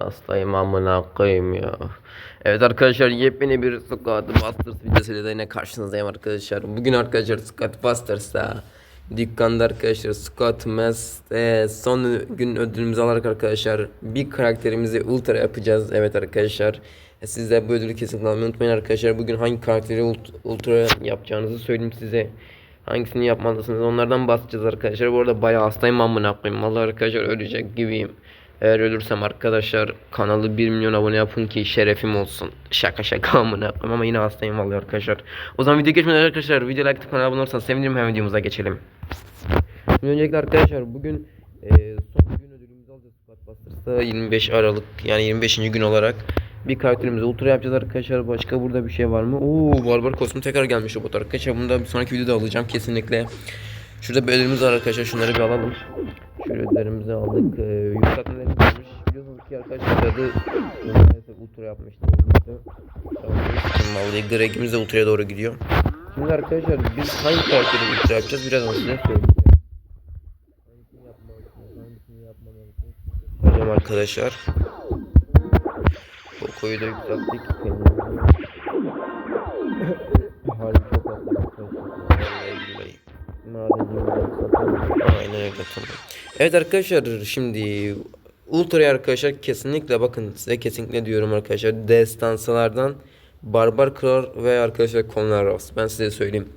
Hastayım amına koyayım ya. Evet arkadaşlar yepyeni bir Squad Busters videosuyla da yine karşınızdayım arkadaşlar. Bugün arkadaşlar Squad Busters'ta dükkanda arkadaşlar Squad Mass e, son gün ödülümüzü alarak arkadaşlar bir karakterimizi ultra yapacağız. Evet arkadaşlar. Siz de bu ödülü kesinlikle unutmayın arkadaşlar. Bugün hangi karakteri ult- ultra yapacağınızı söyleyeyim size. Hangisini yapmalısınız onlardan bahsedeceğiz arkadaşlar. Bu arada bayağı hastayım amına koyayım. Vallahi arkadaşlar ölecek gibiyim. Eğer ölürsem arkadaşlar kanalı 1 milyon abone yapın ki şerefim olsun. Şaka şaka amına koyayım ama yine hastayım vallahi arkadaşlar. O zaman video geçmeden arkadaşlar video like kanala abone olursanız sevinirim hemen videomuza geçelim. Şimdi öncelikle arkadaşlar bugün e, son gün ödülümüzü alacağız Busters'ta 25 Aralık yani 25. gün olarak bir karakterimizi ultra yapacağız arkadaşlar. Başka burada bir şey var mı? Oo barbar kostüm tekrar gelmiş robot arkadaşlar. Bunu da bir sonraki videoda alacağım kesinlikle. Şurada bir ödülümüz var arkadaşlar. Şunları bir alalım. Şöyle ödüllerimizi aldık. Ee, yükseltmelerimiz varmış. Biliyorsunuz ki arkadaşlar adı maalesef ultra yapmıştı. Vallahi Greg'imiz de ultraya doğru gidiyor. Şimdi arkadaşlar biz hangi karakteri ultra yapacağız? Birazdan size söyleyeceğim. Hangisini yapmalısınız, hangisini yapmamalısınız? Hocam arkadaşlar. Poco'yu da yükselttik. Yükseltelim. Aynen öyle tamam. Evet arkadaşlar şimdi Ultra'ya arkadaşlar kesinlikle bakın size kesinlikle diyorum arkadaşlar destansalardan Barbar Kral ve arkadaşlar Conor Ross ben size söyleyeyim.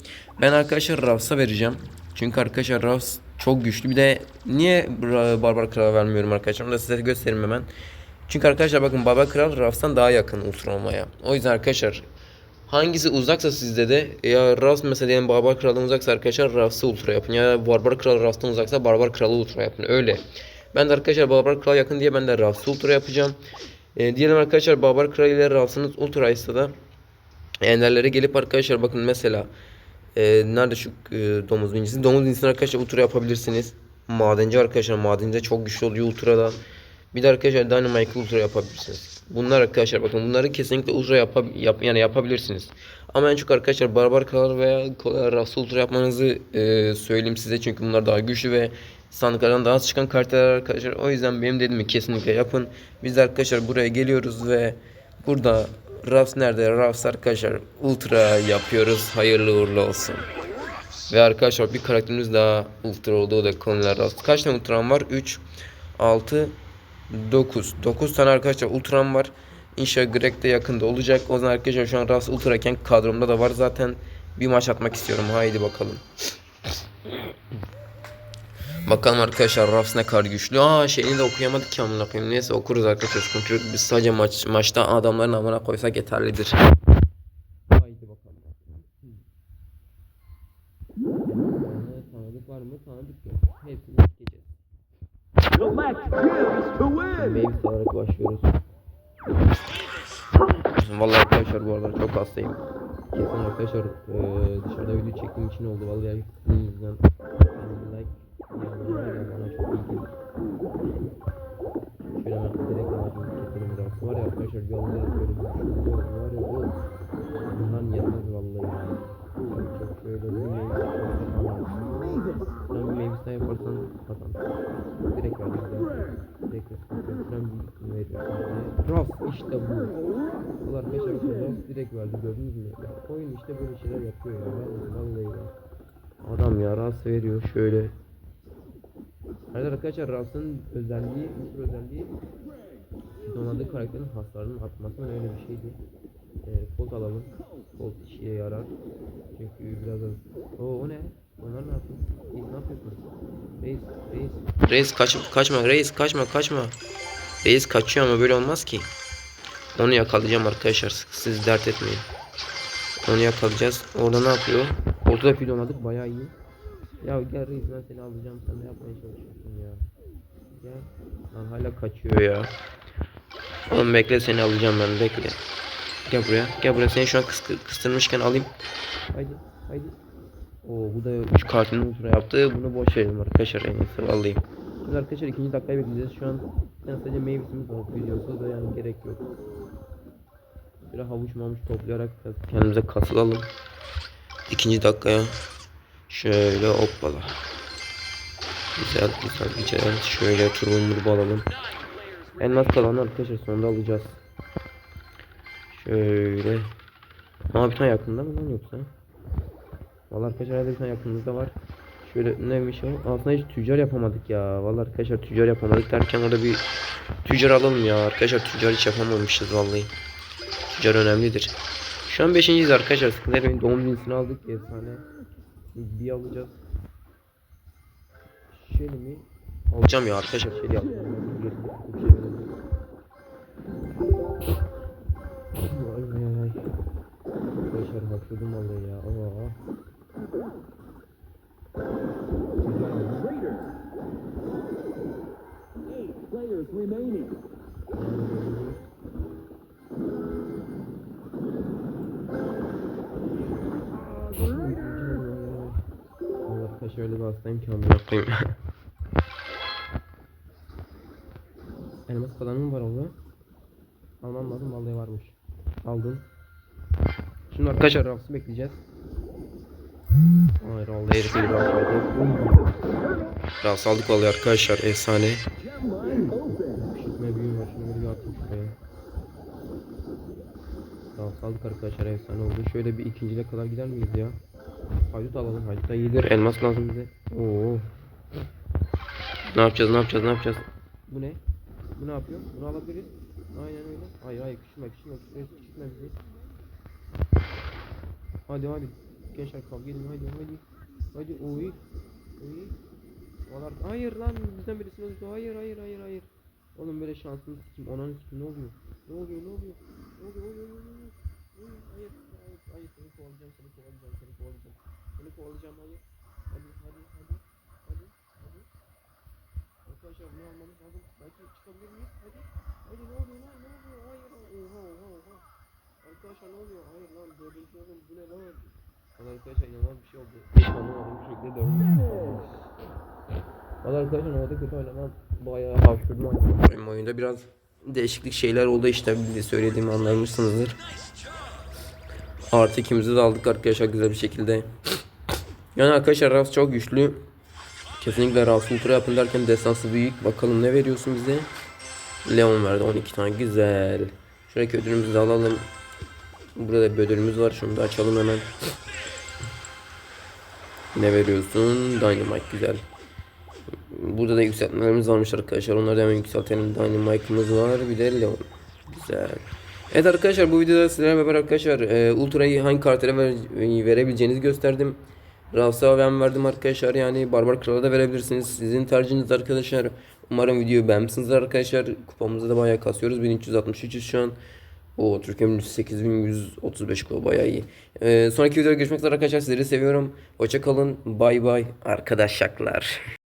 Ben arkadaşlar Ross'a vereceğim. Çünkü arkadaşlar Ross çok güçlü. Bir de niye Barbar Kral'a vermiyorum arkadaşlar? Onu da size göstereyim hemen. Çünkü arkadaşlar bakın Barbar Kral Ross'tan daha yakın olmaya. O yüzden arkadaşlar Hangisi uzaksa sizde de ya Ravs mesela diyelim Barbar Kral'dan uzaksa arkadaşlar Ravs'ı ultra yapın ya Barbar Kral Ravs'tan uzaksa Barbar Kral'ı ultra yapın öyle. Ben de arkadaşlar Barbar Kral yakın diye ben de Ravs'ı ultra yapacağım. E, diyelim arkadaşlar Barbar Kral ile Ravs'ınız ultra ise da Enderlere gelip arkadaşlar bakın mesela e, nerede şu e, domuz incisi? Domuz incisini arkadaşlar ultra yapabilirsiniz. Madenci arkadaşlar madenci çok güçlü oluyor ultrada. Bir de arkadaşlar Dynamite ultra yapabilirsiniz. Bunlar arkadaşlar bakın bunları kesinlikle ultra yapa, yap, yani yapabilirsiniz. Ama en çok arkadaşlar Barbar Kral veya Ras ultra yapmanızı e, söyleyeyim size çünkü bunlar daha güçlü ve sandıklardan daha az çıkan karakterler arkadaşlar. O yüzden benim dediğimi kesinlikle yapın. Biz arkadaşlar buraya geliyoruz ve burada Rafs nerede? Rafs arkadaşlar ultra yapıyoruz. Hayırlı uğurlu olsun. Ve arkadaşlar bir karakterimiz daha ultra oldu o da konular Rafs. Kaç tane ultram var? 3 6 9. 9 tane arkadaşlar ultram var. İnşallah Greg de yakında olacak. O zaman arkadaşlar şu an Rafs ultrayken kadromda da var zaten. Bir maç atmak istiyorum. Haydi bakalım. Bakalım arkadaşlar Rafs ne kadar güçlü. Aa şeyini de okuyamadık ki amına koyayım. Neyse okuruz arkadaşlar. Yok. Biz sadece maç maçta adamların amına koysak yeterlidir. Vallahi arkadaşlar bu aralar çok hastayım. Kesin arkadaşlar eee, dışarıda video çektiğim için oldu. Vallahi yüzünden yani like bana çok iyi geldi. Şöyle direkt keselim biraz. Var ya arkadaşlar anda böyle bir Ras direkt verdi gördünüz mü? Ya, oyun işte böyle şeyler yapıyor ya. Vallahi ya. Adam ya Ras veriyor şöyle. Evet arkadaşlar Ras'ın özelliği, bir özelliği donadığı karakterin hasarının artması öyle bir şeydi. E, Colt alalım. Colt işe yarar. Çünkü biraz az... Oo o ne? Onlar ne yapıyor? Reis ne yapıyorsun? Reis, reis. Reis kaç, kaçma, reis kaçma, kaçma. Reis kaçıyor ama böyle olmaz ki. Onu yakalayacağım arkadaşlar. Siz dert etmeyin. Onu yakalayacağız. Orada ne yapıyor? Orada da fil oynadık bayağı iyi. Ya gel reis ben seni alacağım. Sen ne yapmaya çalışıyorsun ya? Gel. Lan hala kaçıyor ya. Oğlum bekle seni alacağım ben bekle. Gel buraya. Gel buraya. Seni şu an kıs kıstırmışken alayım. Haydi. Haydi. Oo bu da 3 kartını ultra yaptı. Bunu boş verelim arkadaşlar en iyisi vallahi. Şimdi arkadaşlar ikinci dakikayı bekleyeceğiz. Şu an yani sadece meyvesimiz var videosu da yani gerek yok. Şöyle havuç mamuç toplayarak biraz kendimize kasılalım. İkinci dakikaya şöyle hoppala. Güzel güzel güzel. Şöyle turbumuzu alalım. Elmas kalanı arkadaşlar sonunda alacağız. Şöyle. Ama bir tane yakında mı lan yoksa? Vallahi arkadaşlar herhalde bir tane yakınımızda var. Şöyle neymiş o? Aslında hiç tüccar yapamadık ya. Vallahi arkadaşlar tüccar yapamadık derken orada bir tüccar alalım ya. Arkadaşlar tüccar hiç yapamamışız vallahi. Tüccar önemlidir. Şu an 5.yiz arkadaşlar. Sıkıntı benim doğum cinsini aldık. Efsane. Bir alacağız. Şöyle mi? Alacağım ya arkadaşlar. Şöyle alacağım. Vay vay vay. Arkadaşlar haksızım vallahi ya. Aa. Allah arkadaş öyle bir hastayım ki amına koyayım. Elmas kalanım var orada. Almam lazım vallahi varmış. Aldım. Şimdi arkadaşlar Rafs'ı bekleyeceğiz. Hayır vallahi herif bir Rafs aldı. Rafs aldık vallahi arkadaşlar efsane. Küçültme büyüğüm var şunu bir atayım şuraya. Rafs aldık arkadaşlar efsane oldu. Şöyle bir ikincile kadar gider miyiz ya? Haydut alalım. Haydut iyidir. Elmas lazım bize. Oo. Ne yapacağız? Ne yapacağız? Ne yapacağız? Bu ne? Bu ne yapıyor? Bunu alabiliriz. Aynen öyle. Hayır hayır küçülme küçülme küçülme, küçülme bizi. Hadi hadi. Gençler kavga edin hadi hadi. Hadi oy. Oy. Valar hayır lan bizden birisi öldü. Hayır hayır hayır hayır. Oğlum böyle şansını sikim. Ananı sikim? Ne oluyor? Ne oluyor? Ne oluyor? Ne oluyor? Ne oluyor? Ne oluyor? Hayır hayır hayır seni kovalayacağım seni kovalayacağım seni kovalayacağım. Seni kovalayacağım hayır. Hadi hadi hadi. Hadi hadi. Arkadaşlar bunu almamız lazım. Belki çıkabilir miyiz? Hadi. Hadi ne oluyor lan? Ne oluyor? Hayır. Oha oha oha. Arkadaşlar ne oluyor? Hayır lan dördüncü oğlum bu ne lan? Valla arkadaşlar inanılmaz bir şey oldu. Anlamadım bir şekilde dördüncü. Valla arkadaşlar orada kötü oynamam. Bayağı hafşurdum oynadım. Oyunda biraz değişiklik şeyler oldu işte bir söylediğimi anlamışsınızdır. Artı ikimizi de aldık arkadaşlar güzel bir şekilde. Yani arkadaşlar Rafs çok güçlü. Kesinlikle Rafs Ultra yapın derken destansı büyük. Bakalım ne veriyorsun bize? Leon verdi 12 tane güzel. Şuradaki ödülümüzü alalım. Burada bir ödülümüz var. Şunu da açalım hemen. Ne veriyorsun? Dynamite güzel. Burada da yükseltmelerimiz varmış arkadaşlar. Onları da hemen yükseltelim. Dynamite'ımız var. Bir de Leon. Güzel. Evet arkadaşlar bu videoda sizlerle beraber arkadaşlar e, Ultra'yı hangi karaktere ver, verebileceğinizi gösterdim. Rafs'a ben verdim arkadaşlar yani Barbar Kral'a da verebilirsiniz. Sizin tercihiniz arkadaşlar. Umarım videoyu beğenmişsinizdir arkadaşlar. Kupamızda da bayağı kasıyoruz. 1363'üz şu an. O Türkiye'nin 8135 kilo bayağı iyi. Ee, sonraki videoda görüşmek üzere arkadaşlar. Sizleri seviyorum. Hoşça kalın. Bay bay arkadaşlar.